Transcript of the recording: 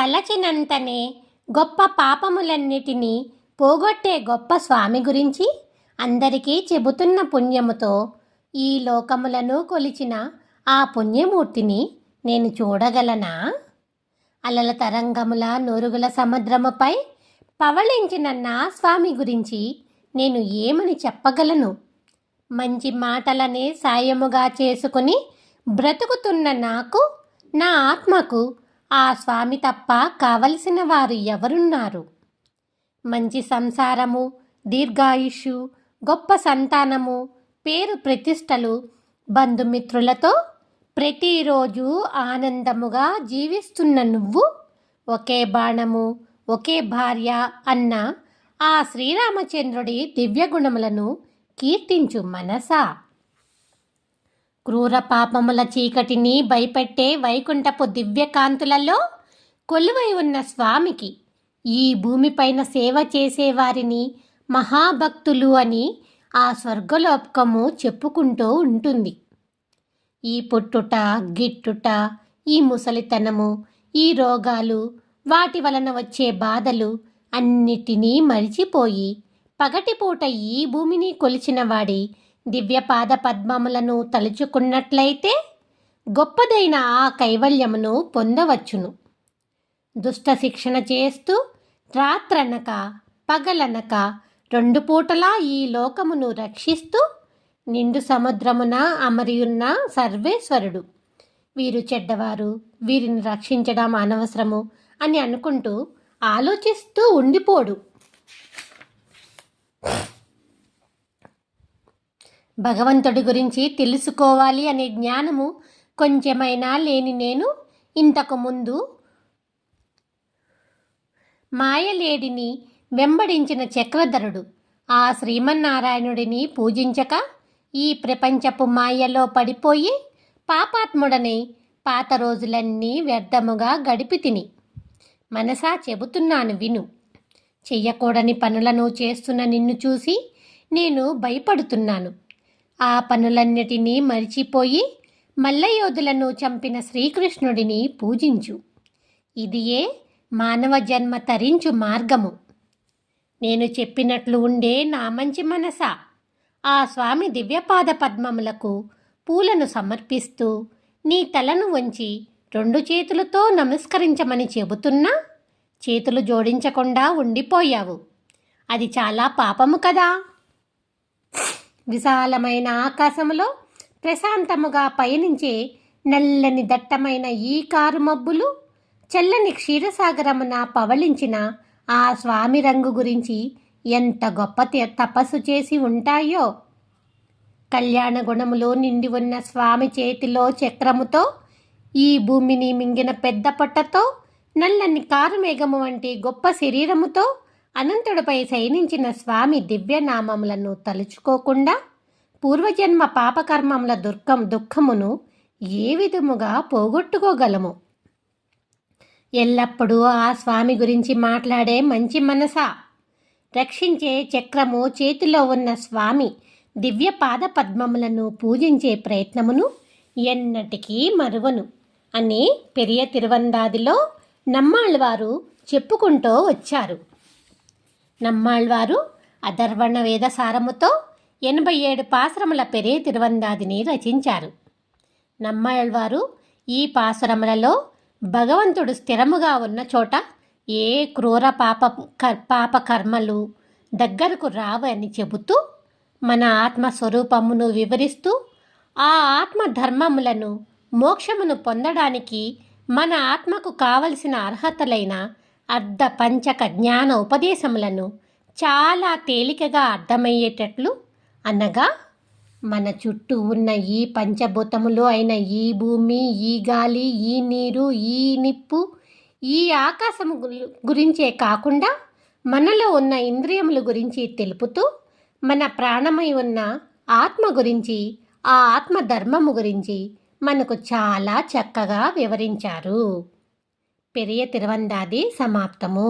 తలచినంతనే గొప్ప పాపములన్నిటినీ పోగొట్టే గొప్ప స్వామి గురించి అందరికీ చెబుతున్న పుణ్యముతో ఈ లోకములను కొలిచిన ఆ పుణ్యమూర్తిని నేను చూడగలనా? అలల తరంగముల నూరుగుల సముద్రముపై పవళించిన నా స్వామి గురించి నేను ఏమని చెప్పగలను? మంచి మాటలనే సాయముగా చేసుకుని బ్రతుకుతున్న నాకు నా ఆత్మకు ఆ స్వామి తప్ప కావలసిన వారు ఎవరున్నారు? మంచి సంసారము దీర్ఘాయుష్యు గొప్ప సంతానము పేరు ప్రతిష్టలు బంధుమిత్రులతో ప్రతిరోజు ఆనందముగా జీవిస్తున్న నువ్వు ఒకే బాణము ఒకే భార్య అన్న ఆ శ్రీరామచంద్రుడి దివ్యగుణములను కీర్తించు మనసా? క్రూర పాపముల చీకటిని భయపెట్టే వైకుంఠపు దివ్యకాంతులలో కొలువై ఉన్న స్వామికి ఈ భూమిపైన సేవ చేసేవారిని మహాభక్తులు అని ఆ స్వర్గలోపకము చెప్పుకుంటూ ఉంటుంది. ఈ పుట్టుట గిట్టుట ఈ ముసలితనము ఈ రోగాలు వాటి వలన వచ్చే బాధలు అన్నిటినీ మరిచిపోయి పగటిపూట ఈ భూమిని కొలిచిన వాడి దివ్యపాద పద్మములను తలుచుకున్నట్లయితే గొప్పదైన ఆ కైవల్యమును పొందవచ్చును. దుష్ట శిక్షణ చేస్తూ రాత్రనక పగలనక రెండు పూటలా ఈ లోకమును రక్షిస్తూ నిండు సముద్రమున అమరియున్న సర్వేశ్వరుడు. వీరు చెడ్డవారు వీరిని రక్షించడం అనవసరము అని అనుకుంటూ ఆలోచిస్తూ ఉండిపోడు. భగవంతుడి గురించి తెలుసుకోవాలి అనే జ్ఞానము కొంచెమైనా లేని నేను ఇంతకు ముందు మాయలేడిని వెంబడించిన చక్రధరుడు. ఆ శ్రీమన్నారాయణుడిని పూజించక ఈ ప్రపంచపు మాయలో పడిపోయి పాపాత్ముడని పాత రోజులన్నీ వ్యర్థముగా గడిపి తిని. మనసా చెబుతున్నాను విను. చెయ్యకూడని పనులను చేస్తున్న నిన్ను చూసి నేను భయపడుతున్నాను. ఆ పనులన్నిటినీ మరిచిపోయి మల్లయోధులను చంపిన శ్రీకృష్ణుడిని పూజించు. ఇదియే మానవ జన్మ తరించు మార్గము. నేను చెప్పినట్లు ఉండే నా మంచి మనస ఆ స్వామి దివ్యపాద పద్మములకు పూలను సమర్పిస్తూ నీ తలను వంచి రెండు చేతులతో నమస్కరించమని చెబుతున్నా చేతులు జోడించకుండా ఉండిపోయావు. అది చాలా పాపము కదా. విశాలమైన ఆకాశములో ప్రశాంతముగా పయనించే నల్లని దట్టమైన ఈ కారు మబ్బులు చల్లని క్షీరసాగరమున పవళించిన ఆ స్వామి రంగు గురించి ఎంత గొప్ప తపస్సు చేసి ఉంటాయో! కళ్యాణ గుణములో నిండి ఉన్న స్వామి చేతిలో చక్రముతో ఈ భూమిని మింగిన పెద్ద పొట్టతో నల్లని కారు మేఘము వంటి గొప్ప శరీరముతో అనంతుడిపై శయనించిన స్వామి దివ్యనామములను తలుచుకోకుండా పూర్వజన్మ పాపకర్మముల దుర్గం దుఃఖమును ఏ విధముగా పోగొట్టుకోగలము? ఎల్లప్పుడూ ఆ స్వామి గురించి మాట్లాడే మంచి మనసా? రక్షించే చక్రము చేతిలో ఉన్న స్వామి దివ్య పాద పద్మములను పూజించే ప్రయత్నమును ఎన్నటికీ మరువను. అని పెరియ తిరువందాదిలో నమ్మాళ్ళవారు చెప్పుకుంటూ వచ్చారు. నమ్మాళ్ళవారు అధర్వణ వేద సారముతో ఎనభై ఏడు పాశ్రముల పెరే తిరువందాదిని రచించారు. నమ్మాళ్వారు ఈ పాసురములలో భగవంతుడు స్థిరముగా ఉన్న చోట ఏ క్రూర పాప పాప కర్మలు దగ్గరకు రావని చెబుతూ మన ఆత్మ స్వరూపమును వివరిస్తూ ఆ ఆత్మ ధర్మములను మోక్షమును పొందడానికి మన ఆత్మకు కావలసిన అర్హతలైన అర్ధ పంచక జ్ఞాన ఉపదేశములను చాలా తేలికగా అర్థమయ్యేటట్లు అనగా మన చుట్టూ ఉన్న ఈ పంచభూతములు అయిన ఈ భూమి ఈ గాలి ఈ నీరు ఈ నిప్పు ఈ ఆకాశము గు- గురించే కాకుండా మనలో ఉన్న ఇంద్రియముల గురించి తెలుపుతూ మన ప్రాణమై ఉన్న ఆత్మ గురించి ఆ ఆత్మ ధర్మము గురించి మనకు చాలా చక్కగా వివరించారు. పెరియ తిరువందాది సమాప్తము.